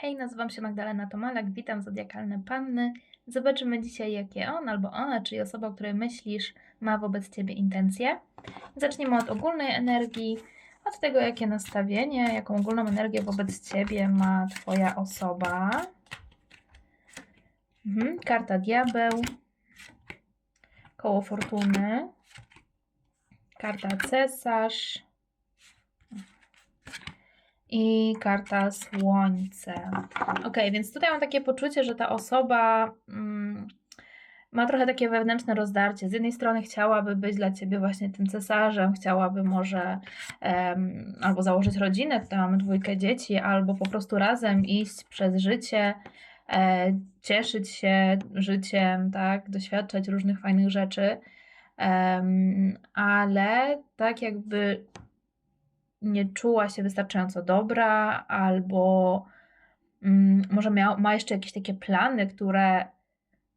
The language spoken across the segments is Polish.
Hej, nazywam się Magdalena Tomalak, witam Zodiakalne Panny. Zobaczymy dzisiaj, jakie on albo ona, czyli osoba, o której myślisz, ma wobec Ciebie intencje. Zaczniemy od ogólnej energii, od tego, jakie nastawienie, jaką ogólną energię wobec Ciebie ma Twoja osoba. Mhm. Karta Diabeł, koło fortuny, karta Cesarz i karta Słońce. Ok, więc tutaj mam takie poczucie, że ta osoba mm, ma trochę takie wewnętrzne rozdarcie. Z jednej strony chciałaby być dla ciebie właśnie tym cesarzem, chciałaby może em, albo założyć rodzinę, mamy dwójkę dzieci, albo po prostu razem iść przez życie, e, cieszyć się życiem, tak, doświadczać różnych fajnych rzeczy. Em, ale tak jakby nie czuła się wystarczająco dobra, albo mm, może miał, ma jeszcze jakieś takie plany, które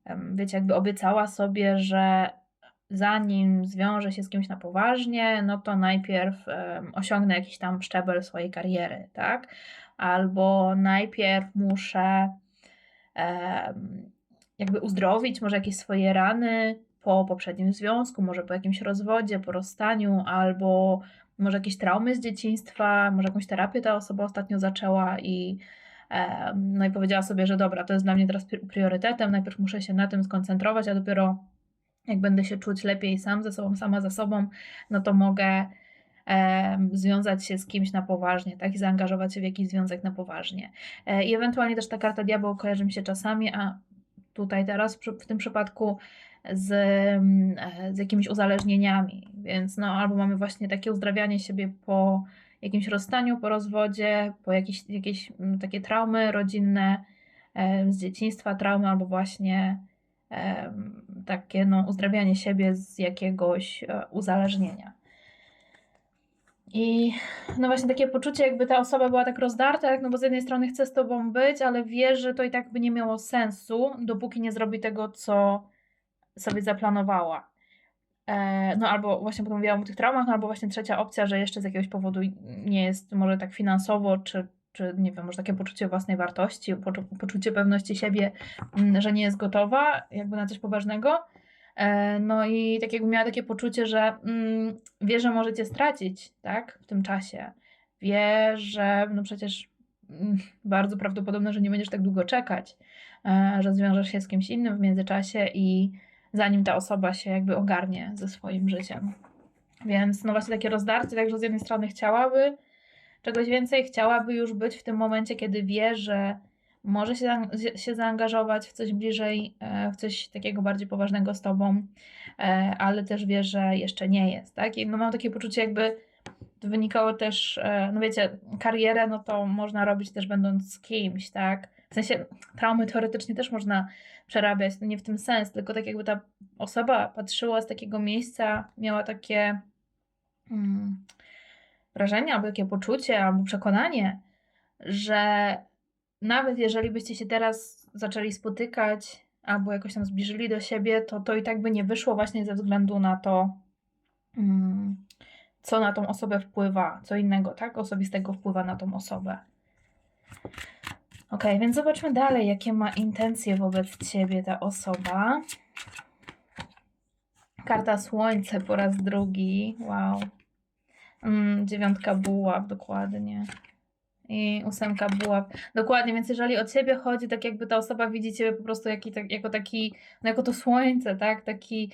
em, wiecie, jakby obiecała sobie, że zanim zwiąże się z kimś na poważnie, no to najpierw em, osiągnę jakiś tam szczebel swojej kariery, tak? Albo najpierw muszę jakby uzdrowić może jakieś swoje rany po poprzednim związku, może po jakimś rozwodzie, po rozstaniu, albo może jakieś traumy z dzieciństwa, może jakąś terapię ta osoba ostatnio zaczęła i no i powiedziała sobie, że dobra, to jest dla mnie teraz pri- priorytetem, najpierw muszę się na tym skoncentrować, a dopiero jak będę się czuć lepiej sam ze sobą, sama ze sobą, no to mogę em, związać się z kimś na poważnie, tak, i zaangażować się w jakiś związek na poważnie. E, I ewentualnie też ta karta diabeł kojarzy mi się czasami, a tutaj teraz w tym przypadku z, mm, e, z jakimiś uzależnieniami, więc no albo mamy właśnie takie uzdrawianie siebie po jakimś rozstaniu, po rozwodzie, po jakieś, jakieś mm, takie traumy rodzinne z dzieciństwa, traumy albo właśnie takie no, uzdrawianie siebie z jakiegoś e, uzależnienia. I no właśnie takie poczucie, jakby ta osoba była tak rozdarta, tak? no bo z jednej strony chce z tobą być, ale wie, że to i tak by nie miało sensu, dopóki nie zrobi tego, co sobie zaplanowała. E, no albo właśnie potem mówiłam o tych traumach, no albo właśnie trzecia opcja, że jeszcze z jakiegoś powodu nie jest może tak finansowo, czy, czy nie wiem, może takie poczucie własnej wartości, poczu- poczucie pewności siebie, mm, że nie jest gotowa jakby na coś poważnego. E, No i tak jakby miała takie poczucie, że mm, wie, że możecie stracić, tak, w tym czasie. Wie, że no przecież mm, bardzo prawdopodobne, że nie będziesz tak długo czekać, e, że zwiążesz się z kimś innym w międzyczasie i zanim ta osoba się jakby ogarnie ze swoim życiem. Więc no właśnie takie rozdarcie, także z jednej strony chciałaby czegoś więcej, chciałaby już być w tym momencie, kiedy wie, że może się, się zaangażować w coś bliżej, e, w coś takiego bardziej poważnego z tobą, e, ale też wie, że jeszcze nie jest, tak? I no mam takie poczucie jakby wynikało też, e, no wiecie, karierę, no to można robić też będąc z kimś, tak? W sensie traumy teoretycznie też można przerabiać, to nie w tym sens, tylko tak jakby ta osoba patrzyła z takiego miejsca, miała takie mm, wrażenie, albo takie poczucie, albo przekonanie, że nawet jeżeli byście się teraz zaczęli spotykać, albo jakoś tam zbliżyli do siebie, to to i tak by nie wyszło właśnie ze względu na to, mm, co na tą osobę wpływa, co innego, tak? Osobistego wpływa na tą osobę. Ok, więc zobaczmy dalej, jakie ma intencje wobec ciebie ta osoba. Karta Słońce po raz drugi. Wow. Mm, dziewiątka buław, dokładnie. I ósemka buław. Dokładnie, więc jeżeli o ciebie chodzi, tak jakby ta osoba widzi ciebie po prostu jaki, tak, jako taki, no jako to słońce, tak? Taki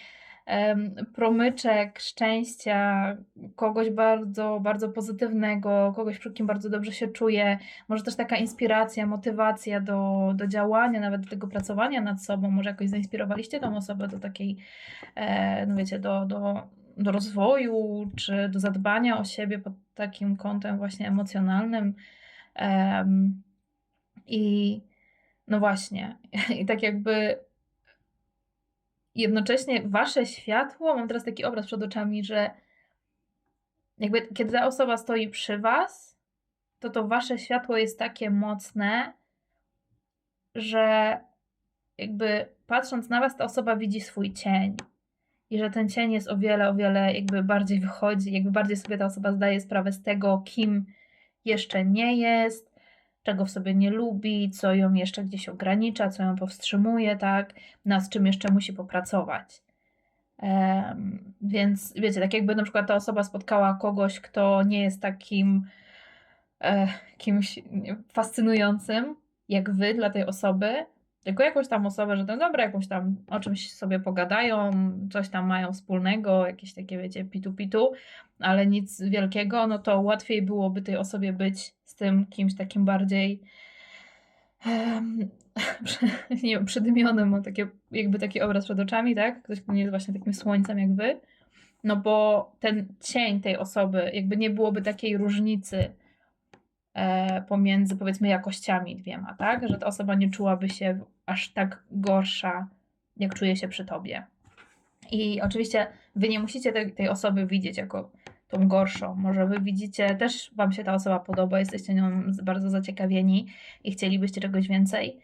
promyczek szczęścia, kogoś bardzo, bardzo pozytywnego, kogoś, przy kim bardzo dobrze się czuje. Może też taka inspiracja, motywacja do, do działania, nawet do tego pracowania nad sobą. Może jakoś zainspirowaliście tą osobę do takiej, e, no wiecie, do, do, do rozwoju, czy do zadbania o siebie pod takim kątem właśnie emocjonalnym. Em, I no właśnie, i tak jakby jednocześnie wasze światło, mam teraz taki obraz przed oczami, że jakby kiedy ta osoba stoi przy was, to to wasze światło jest takie mocne, że jakby patrząc na was, ta osoba widzi swój cień. I że ten cień jest o wiele, o wiele jakby bardziej wychodzi, jakby bardziej sobie ta osoba zdaje sprawę z tego, kim jeszcze nie jest, czego w sobie nie lubi, co ją jeszcze gdzieś ogranicza, co ją powstrzymuje, tak, nad czym jeszcze musi popracować. Um, więc wiecie, tak jakby na przykład ta osoba spotkała kogoś, kto nie jest takim e, kimś fascynującym jak wy dla tej osoby, tylko jakąś tam osobę, że to dobra, jakąś tam o czymś sobie pogadają, coś tam mają wspólnego, jakieś takie, wiecie, pitu-pitu, ale nic wielkiego, no to łatwiej byłoby tej osobie być tym kimś takim bardziej um, nie wiem, przydymionym, mam takie, jakby taki obraz przed oczami, tak? Ktoś, kto nie jest właśnie takim słońcem jak wy. No bo ten cień tej osoby, jakby nie byłoby takiej różnicy e, pomiędzy powiedzmy jakościami dwiema, tak? Że ta osoba nie czułaby się aż tak gorsza, jak czuje się przy tobie. I oczywiście wy nie musicie tej, tej osoby widzieć jako tą gorszą. Może wy widzicie, też wam się ta osoba podoba, jesteście nią bardzo zaciekawieni i chcielibyście czegoś więcej.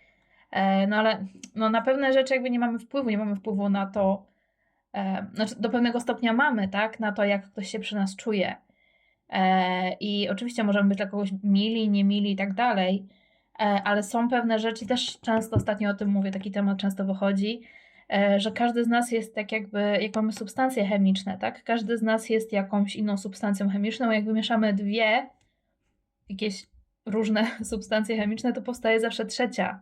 E, no ale no, na pewne rzeczy jakby nie mamy wpływu, nie mamy wpływu na to, e, znaczy do pewnego stopnia mamy, tak, na to jak ktoś się przy nas czuje. E, I oczywiście możemy być dla kogoś mili, niemili i tak dalej, ale są pewne rzeczy, też często ostatnio o tym mówię, taki temat często wychodzi, że każdy z nas jest tak jakby, jak mamy substancje chemiczne, tak? Każdy z nas jest jakąś inną substancją chemiczną. Jak wymieszamy dwie jakieś różne substancje chemiczne, to powstaje zawsze trzecia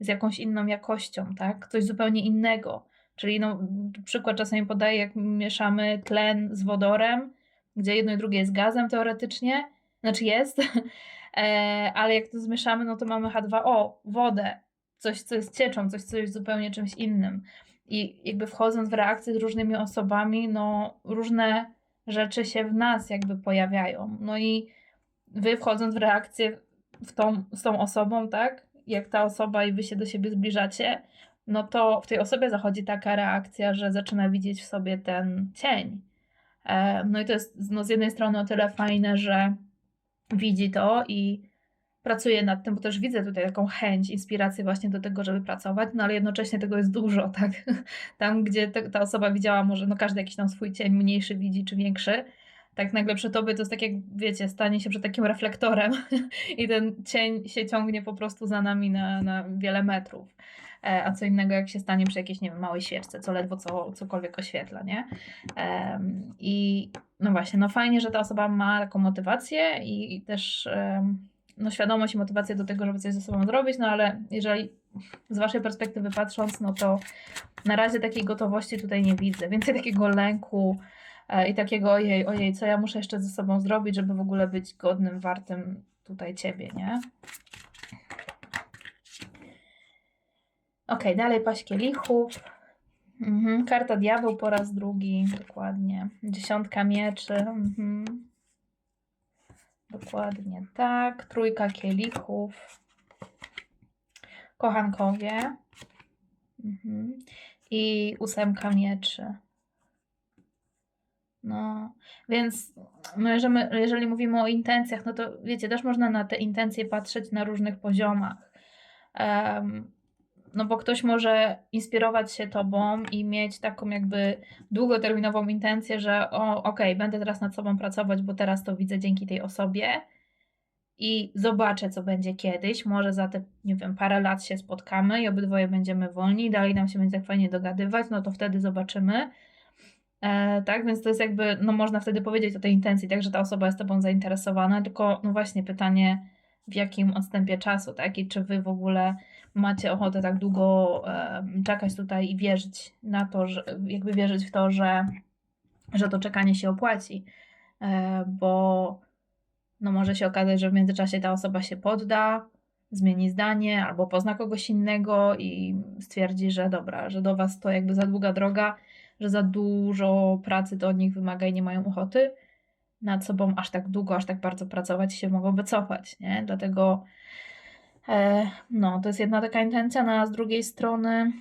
z jakąś inną jakością, tak? Coś zupełnie innego. Czyli no, przykład czasami podaję, jak mieszamy tlen z wodorem, gdzie jedno i drugie jest gazem teoretycznie, znaczy jest, e, ale jak to zmieszamy, no to mamy H2O, wodę, coś, co jest cieczą, coś, co jest zupełnie czymś innym. I jakby wchodząc w reakcję z różnymi osobami, no różne rzeczy się w nas jakby pojawiają. No i wy wchodząc w reakcję w tą, z tą osobą, tak, jak ta osoba i wy się do siebie zbliżacie, no to w tej osobie zachodzi taka reakcja, że zaczyna widzieć w sobie ten cień. E, no i to jest no, z jednej strony o tyle fajne, że widzi to i pracuje nad tym, bo też widzę tutaj taką chęć, inspirację właśnie do tego, żeby pracować, no ale jednocześnie tego jest dużo, tak? Tam, gdzie te, ta osoba widziała, może no każdy jakiś tam swój cień mniejszy widzi czy większy, tak nagle przy tobie to jest tak jak, wiecie, stanie się przed takim reflektorem i ten cień się ciągnie po prostu za nami na, na wiele metrów. E, a co innego jak się stanie przy jakiejś, nie wiem, małej świeczce, co ledwo co, cokolwiek oświetla, nie? I no właśnie, no fajnie, że ta osoba ma taką motywację i, i też no świadomość i motywację do tego, żeby coś ze sobą zrobić, no ale jeżeli z waszej perspektywy patrząc, no to na razie takiej gotowości tutaj nie widzę. Więcej takiego lęku, E, i takiego ojej, ojej, co ja muszę jeszcze ze sobą zrobić, żeby w ogóle być godnym, wartym tutaj ciebie, nie? Ok, dalej paść kielichów. Mhm. Karta diabeł po raz drugi, dokładnie. Dziesiątka mieczy. Mhm. Dokładnie tak. Trójka kielichów. Kochankowie. Mhm. I ósemka mieczy. No, więc no jeżeli, jeżeli mówimy o intencjach, no to wiecie, też można na te intencje patrzeć na różnych poziomach. Um, no bo ktoś może inspirować się tobą i mieć taką jakby długoterminową intencję, że o, okej, okay, będę teraz nad sobą pracować, bo teraz to widzę dzięki tej osobie i zobaczę, co będzie kiedyś. Może za te, nie wiem, parę lat się spotkamy i obydwoje będziemy wolni, dalej nam się będzie tak fajnie dogadywać, no to wtedy zobaczymy. E, tak, więc to jest jakby, no można wtedy powiedzieć o tej intencji, tak, że ta osoba jest tobą zainteresowana, tylko no właśnie pytanie w jakim odstępie czasu, tak, i czy wy w ogóle macie ochotę tak długo czekać tutaj i wierzyć na to, że jakby wierzyć w to, że, że to czekanie się opłaci, e, bo no może się okazać, że w międzyczasie ta osoba się podda, zmieni zdanie albo pozna kogoś innego i stwierdzi, że dobra, że do was to jakby za długa droga, że za dużo pracy to od nich wymaga i nie mają ochoty nad sobą aż tak długo, aż tak bardzo pracować się mogą wycofać, nie? Dlatego no, to jest jedna taka intencja, no, a z drugiej strony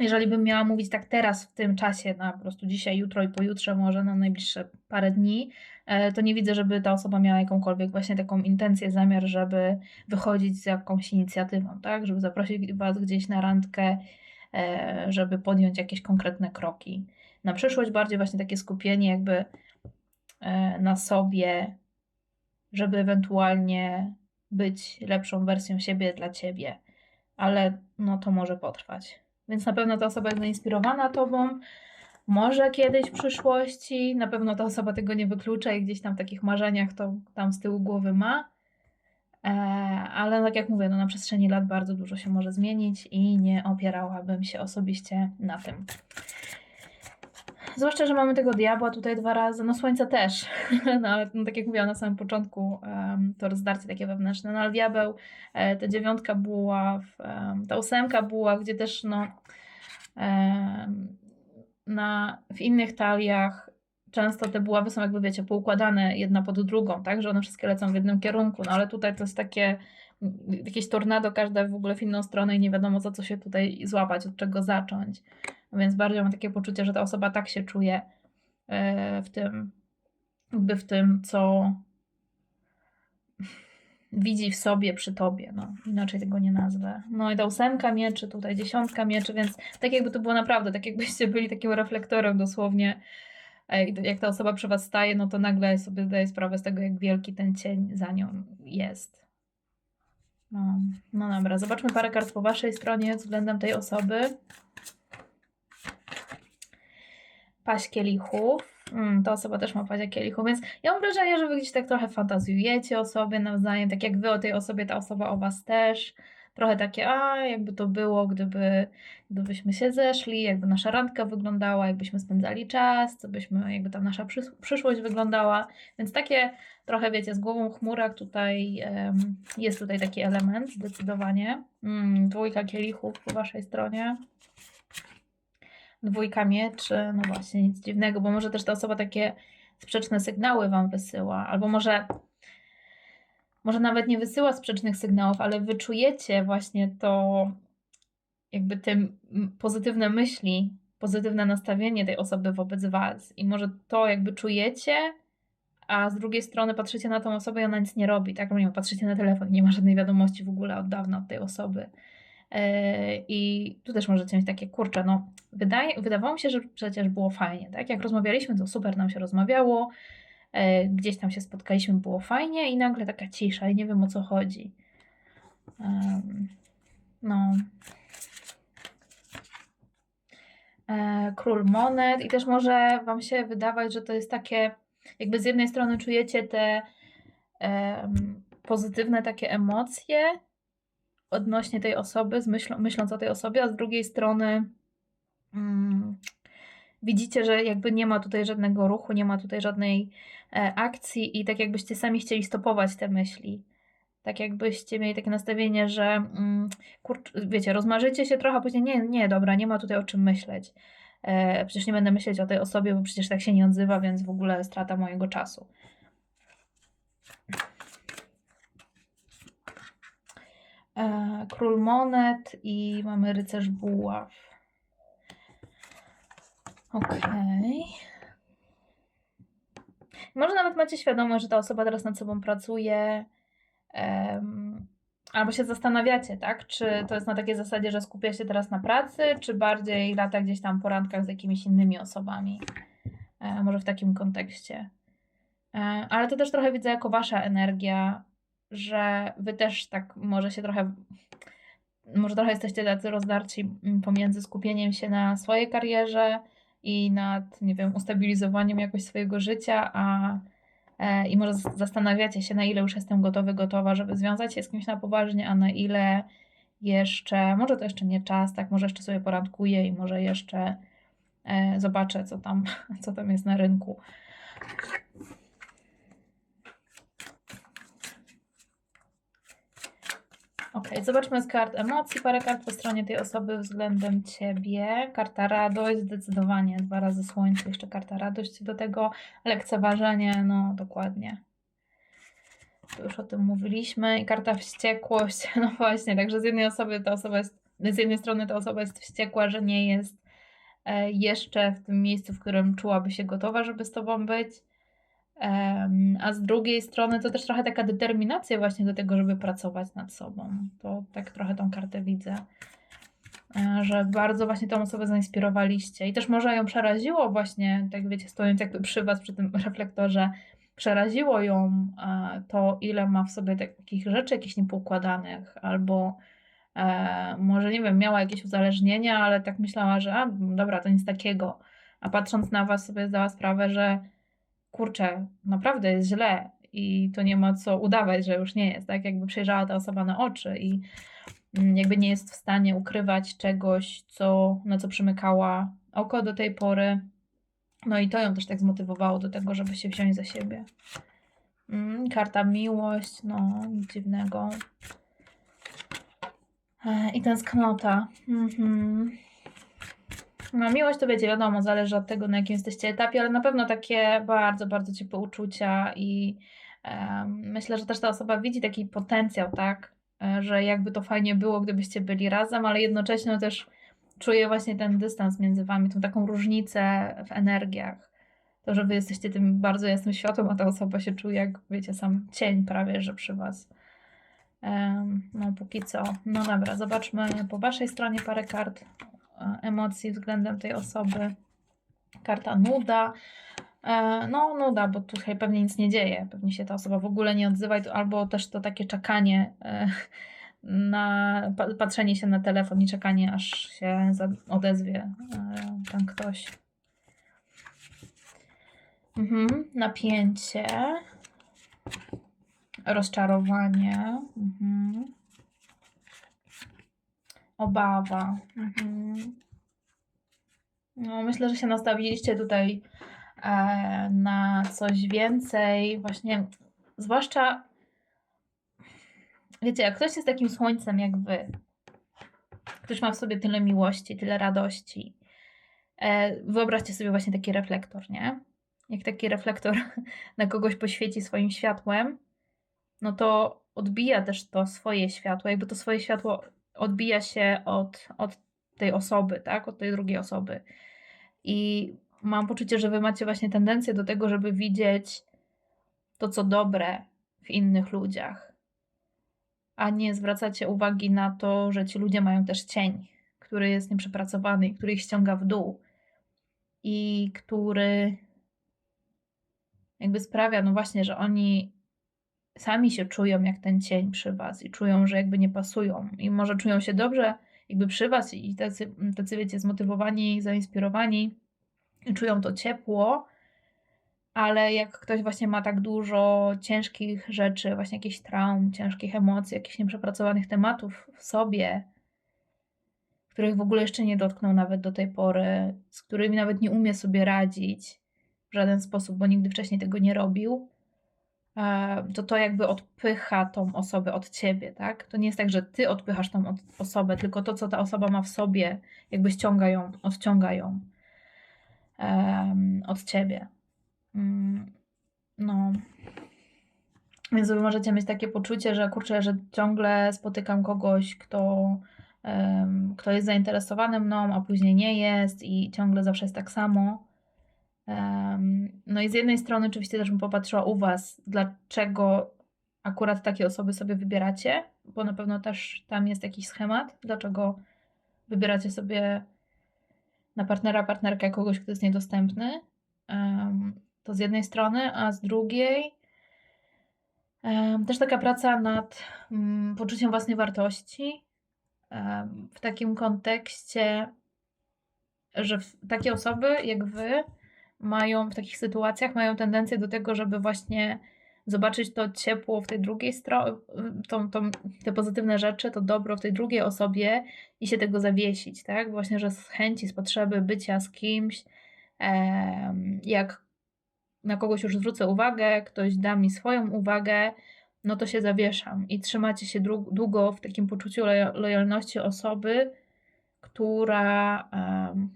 jeżeli bym miała mówić tak teraz, w tym czasie, na po prostu dzisiaj, jutro i pojutrze, może na najbliższe parę dni, e, to nie widzę, żeby ta osoba miała jakąkolwiek właśnie taką intencję, zamiar, żeby wychodzić z jakąś inicjatywą, tak? Żeby zaprosić Was gdzieś na randkę, E, żeby podjąć jakieś konkretne kroki. Na przyszłość bardziej właśnie takie skupienie jakby e, na sobie żeby ewentualnie być lepszą wersją siebie dla ciebie, ale no to może potrwać. Więc na pewno ta osoba jest zainspirowana tobą, może kiedyś w przyszłości, na pewno ta osoba tego nie wyklucza i gdzieś tam w takich marzeniach to tam z tyłu głowy ma. E, ale tak jak mówię, no na przestrzeni lat bardzo dużo się może zmienić i nie opierałabym się osobiście na tym. Zwłaszcza, że mamy tego diabła tutaj dwa razy, no słońce też, no ale no, tak jak mówiłam na samym początku, um, to rozdarcie takie wewnętrzne, no ale diabeł, e, ta dziewiątka buław, um, ta ósemka buław, gdzie też no um, na, w innych taliach często te buławy są jakby wiecie, poukładane jedna pod drugą, tak, że one wszystkie lecą w jednym kierunku, no ale tutaj to jest takie jakieś tornado, każde w ogóle w inną stronę i nie wiadomo za co się tutaj złapać, od czego zacząć. Więc bardziej mam takie poczucie, że ta osoba tak się czuje e, w tym, jakby w tym, co widzi w sobie przy tobie, no inaczej tego nie nazwę. No i ta ósemka mieczy, tutaj dziesiątka mieczy, więc tak jakby to było naprawdę, tak jakbyście byli takim reflektorem dosłownie, jak ta osoba przy was staje, no to nagle sobie zdaje sprawę z tego, jak wielki ten cień za nią jest. No, no dobra, zobaczmy parę kart po waszej stronie względem tej osoby paść kielichów. Mm, ta osoba też ma paść kielichów, więc ja mam wrażenie, że wy gdzieś tak trochę fantazjujecie o sobie nawzajem, tak jak wy o tej osobie, ta osoba o was też. Trochę takie, a jakby to było, gdyby, gdybyśmy się zeszli, jakby nasza randka wyglądała, jakbyśmy spędzali czas, co byśmy, jakby tam nasza przyszłość wyglądała. Więc takie trochę, wiecie, z głową w chmurach tutaj um, jest tutaj taki element zdecydowanie. Mm, dwójka kielichów po waszej stronie dwójka mieczy, no właśnie, nic dziwnego, bo może też ta osoba takie sprzeczne sygnały wam wysyła, albo może może nawet nie wysyła sprzecznych sygnałów, ale wyczujecie właśnie to jakby te pozytywne myśli, pozytywne nastawienie tej osoby wobec was i może to jakby czujecie, a z drugiej strony patrzycie na tą osobę i ona nic nie robi, tak? Nie patrzycie na telefon, nie ma żadnej wiadomości w ogóle od dawna od tej osoby. E, I tu też możecie mieć takie, kurcze, no wydaje, wydawało mi się, że przecież było fajnie, tak? Jak rozmawialiśmy, to super nam się rozmawiało, e, gdzieś tam się spotkaliśmy, było fajnie i nagle taka cisza i nie wiem o co chodzi. no. E, król monet i też może Wam się wydawać, że to jest takie, jakby z jednej strony czujecie te pozytywne takie emocje, odnośnie tej osoby, myśl, myśląc o tej osobie, a z drugiej strony mm, widzicie, że jakby nie ma tutaj żadnego ruchu, nie ma tutaj żadnej e, akcji i tak jakbyście sami chcieli stopować te myśli. Tak jakbyście mieli takie nastawienie, że mm, wiecie, rozmarzycie się trochę, a później nie, nie, dobra, nie ma tutaj o czym myśleć. E, przecież nie będę myśleć o tej osobie, bo przecież tak się nie odzywa, więc w ogóle strata mojego czasu. Król monet i mamy rycerz buław. Okej. Okay. Może nawet macie świadomość, że ta osoba teraz nad sobą pracuje, um, albo się zastanawiacie, tak? Czy to jest na takiej zasadzie, że skupia się teraz na pracy, czy bardziej lata gdzieś tam po randkach z jakimiś innymi osobami? E, może w takim kontekście. E, ale to też trochę widzę jako wasza energia, że wy też tak może się trochę, może trochę jesteście tacy rozdarci pomiędzy skupieniem się na swojej karierze i nad, nie wiem, ustabilizowaniem jakoś swojego życia, a e, i może zastanawiacie się, na ile już jestem gotowy, gotowa, żeby związać się z kimś na poważnie, a na ile jeszcze, może to jeszcze nie czas, tak, może jeszcze sobie porandkuję i może jeszcze e, zobaczę, co tam, co tam jest na rynku. Ok, zobaczmy z kart emocji, parę kart po stronie tej osoby względem Ciebie. Karta radość, zdecydowanie dwa razy słońce, jeszcze karta radość, do tego lekceważenie, no dokładnie. Tu już o tym mówiliśmy. I karta wściekłość, no właśnie, także z jednej osoby ta osoba jest, z jednej strony ta osoba jest wściekła, że nie jest e, jeszcze w tym miejscu, w którym czułaby się gotowa, żeby z Tobą być a z drugiej strony to też trochę taka determinacja właśnie do tego, żeby pracować nad sobą. To tak trochę tą kartę widzę. E, że bardzo właśnie tą osobę zainspirowaliście i też może ją przeraziło właśnie, tak wiecie, stojąc jakby przy Was, przy tym reflektorze, przeraziło ją e, to, ile ma w sobie takich rzeczy jakichś niepoukładanych, albo e, może, nie wiem, miała jakieś uzależnienia, ale tak myślała, że a, dobra, to nic takiego. A patrząc na Was sobie zdała sprawę, że kurczę, naprawdę jest źle i to nie ma co udawać, że już nie jest, tak? Jakby przejrzała ta osoba na oczy i mm, jakby nie jest w stanie ukrywać czegoś, co, na co przymykała oko do tej pory. No i to ją też tak zmotywowało do tego, żeby się wziąć za siebie. Mm, karta miłość, no nic dziwnego. I tęsknota. Mhm. No, miłość to wiecie, wiadomo, zależy od tego, na jakim jesteście etapie, ale na pewno takie bardzo, bardzo ciepłe uczucia i myślę, że też ta osoba widzi taki potencjał, tak? E, że jakby to fajnie było, gdybyście byli razem, ale jednocześnie też czuje właśnie ten dystans między wami, tą taką różnicę w energiach. To, że wy jesteście tym bardzo jasnym światłem, a ta osoba się czuje jak, wiecie, sam cień prawie, że przy was. No, póki co. No dobra, zobaczmy po waszej stronie parę kart emocji względem tej osoby. Karta nuda. E, no, nuda, bo tutaj pewnie nic nie dzieje. Pewnie się ta osoba w ogóle nie odzywa, albo też to takie czekanie e, na patrzenie się na telefon i czekanie, aż się odezwie e, ten ktoś. Mhm. Napięcie. Rozczarowanie. Mhm. Obawa. Mhm. No, myślę, że się nastawiliście tutaj e, na coś więcej, właśnie, zwłaszcza wiecie, jak ktoś jest takim słońcem jak wy, ktoś ma w sobie tyle miłości, tyle radości, e, wyobraźcie sobie właśnie taki reflektor, nie? Jak taki reflektor na kogoś poświeci swoim światłem, no to odbija też to swoje światło, jakby to swoje światło odbija się od, od tej osoby, tak? Od tej drugiej osoby. I mam poczucie, że wy macie właśnie tendencję do tego, żeby widzieć to, co dobre w innych ludziach, a nie zwracacie uwagi na to, że ci ludzie mają też cień, który jest nieprzepracowany i który ich ściąga w dół i który jakby sprawia, no właśnie, że oni sami się czują jak ten cień przy was i czują, że jakby nie pasują. I może czują się dobrze jakby przy was i tacy, tacy wiecie, zmotywowani, zainspirowani i czują to ciepło, ale jak ktoś właśnie ma tak dużo ciężkich rzeczy, właśnie jakichś traum, ciężkich emocji, jakichś nieprzepracowanych tematów w sobie, których w ogóle jeszcze nie dotknął nawet do tej pory, z którymi nawet nie umie sobie radzić w żaden sposób, bo nigdy wcześniej tego nie robił, to to jakby odpycha tą osobę od ciebie, tak? To nie jest tak, że ty odpychasz tą osobę, tylko to, co ta osoba ma w sobie, jakby ściąga ją, odciąga ją um, od ciebie. Mm, no. Więc wy możecie mieć takie poczucie, że kurczę, że ciągle spotykam kogoś, kto, um, kto jest zainteresowany mną, a później nie jest i ciągle zawsze jest tak samo. No i z jednej strony oczywiście też bym popatrzyła u Was, dlaczego akurat takie osoby sobie wybieracie, bo na pewno też tam jest jakiś schemat, dlaczego wybieracie sobie na partnera, partnerkę kogoś, kto jest niedostępny. To z jednej strony, a z drugiej też taka praca nad mm, poczuciem własnej wartości w takim kontekście, że takie osoby jak wy mają w takich sytuacjach mają tendencję do tego, żeby właśnie zobaczyć to ciepło w tej drugiej stronie, tą, tą, te pozytywne rzeczy, to dobro w tej drugiej osobie i się tego zawiesić, tak? Właśnie, że z chęci, z potrzeby bycia z kimś, jak na kogoś już zwrócę uwagę, ktoś da mi swoją uwagę, no to się zawieszam i trzymacie się długo w takim poczuciu lojalności osoby, która,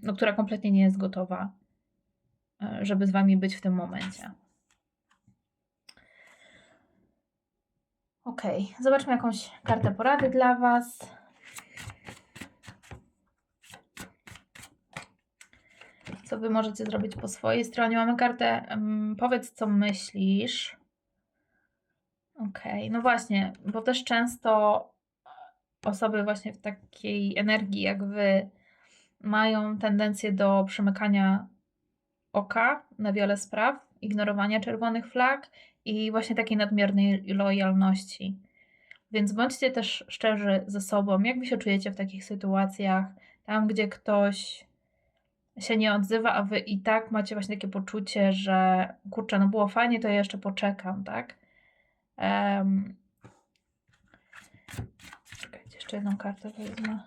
no, która kompletnie nie jest gotowa, e, żeby z wami być w tym momencie. Ok, zobaczmy jakąś kartę porady dla Was. co wy możecie zrobić po swojej stronie. Mamy kartę powiedz, co myślisz. Okay. no właśnie, bo też często osoby właśnie w takiej energii jak wy mają tendencję do przymykania oka na wiele spraw ignorowania czerwonych flag i właśnie takiej nadmiernej lojalności. Więc bądźcie też szczerzy ze sobą, jak wy się czujecie w takich sytuacjach, tam gdzie ktoś się nie odzywa, a wy i tak macie właśnie takie poczucie, że kurczę, no było fajnie, to ja jeszcze poczekam, tak? Um, czekajcie, jeszcze jedną kartę wezmę.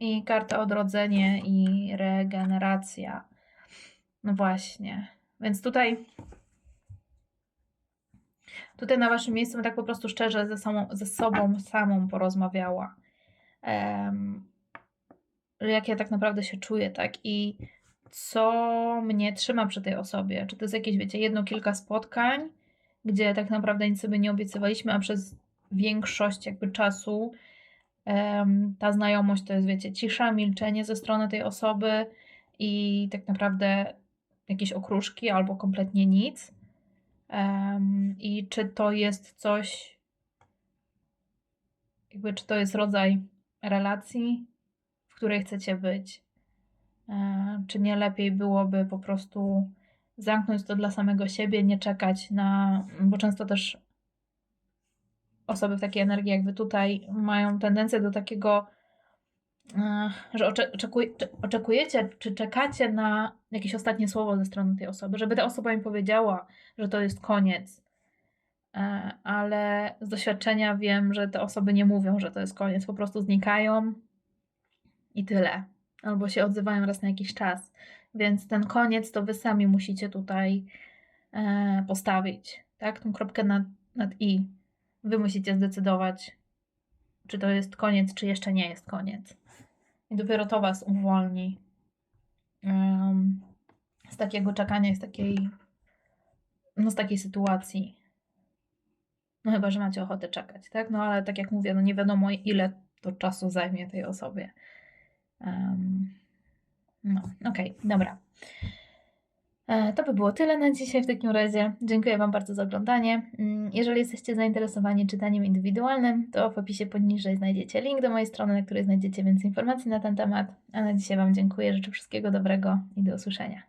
I karta odrodzenie i regeneracja. No właśnie. Więc tutaj tutaj na waszym miejscu bym tak po prostu szczerze ze, samą, ze sobą samą porozmawiała. Um, jak ja tak naprawdę się czuję, tak? I co mnie trzyma przy tej osobie. Czy to jest jakieś, wiecie, jedno, kilka spotkań, gdzie tak naprawdę nic sobie nie obiecywaliśmy, a przez większość jakby czasu um, ta znajomość to jest, wiecie, cisza, milczenie ze strony tej osoby i tak naprawdę jakieś okruszki albo kompletnie nic. Um, I czy to jest coś, jakby, czy to jest rodzaj relacji, w której chcecie być? E, czy nie lepiej byłoby po prostu zamknąć to dla samego siebie, nie czekać na, bo często też osoby w takiej energii jak wy tutaj mają tendencję do takiego, że oczekuj, oczekujecie, czy czekacie na jakieś ostatnie słowo ze strony tej osoby, żeby ta osoba im powiedziała, że to jest koniec. E, ale z doświadczenia wiem, że te osoby nie mówią, że to jest koniec, po prostu znikają i tyle albo się odzywają raz na jakiś czas. Więc ten koniec to wy sami musicie tutaj e, postawić, tak? Tą kropkę nad, nad i. Wy musicie zdecydować, czy to jest koniec, czy jeszcze nie jest koniec. I dopiero to was uwolni um, z takiego czekania, z takiej, no z takiej sytuacji. No chyba, że macie ochotę czekać, tak? No ale tak jak mówię, no nie wiadomo ile to czasu zajmie tej osobie. Um, no, okej, okay, dobra. E, to by było tyle na dzisiaj w takim razie. Dziękuję Wam bardzo za oglądanie. Mm, jeżeli jesteście zainteresowani czytaniem indywidualnym, to w opisie poniżej znajdziecie link do mojej strony, na której znajdziecie więcej informacji na ten temat. A na dzisiaj Wam dziękuję, życzę wszystkiego dobrego i do usłyszenia.